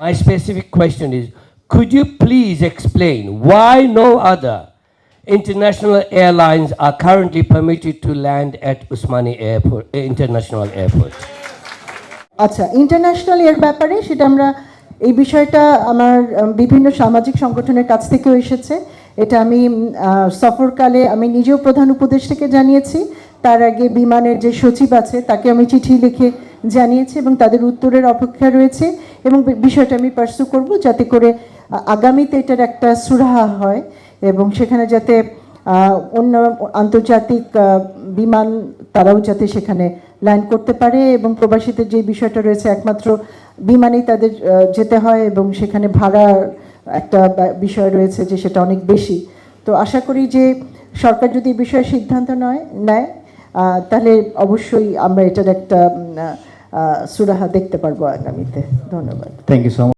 My specific question is could you please explain why no other international airlines are currently permitted to land at Usmani Airport, International Airport? আচ্ছা international এর ব্যাপারে সেটা আমরা এই বিষয়টা আমার উম, বিভিন্ন সামাজিক সংগঠনের কাছ থেকেও এসেছে এটা আমি উম, আহ, সফরকালে আমি নিজেও প্রধান উপদেষ্টাকে জানিয়েছি তার আগে বিমানের যে সচিব আছে তাকে আমি চিঠি লিখে জানিয়েছি এবং তাদের উত্তরের অপেক্ষা রয়েছে এবং বিষয়টা আমি পার্সু করব যাতে করে আগামীতে এটার একটা সুরাহা হয় এবং সেখানে যাতে অন্য আন্তর্জাতিক বিমান তারাও যাতে সেখানে ল্যান্ড করতে পারে এবং প্রবাসীদের যে বিষয়টা রয়েছে একমাত্র বিমানেই তাদের যেতে হয় এবং সেখানে ভাড়ার একটা বিষয় রয়েছে যে সেটা অনেক বেশি। তো আশা করি যে সরকার যদি বিষয়ে সিদ্ধান্ত নয়, নেয় তাহলে অবশ্যই আমরা এটার একটা সুরাহা দেখতে পারব আগামীতে। ধন্যবাদ। Thank you so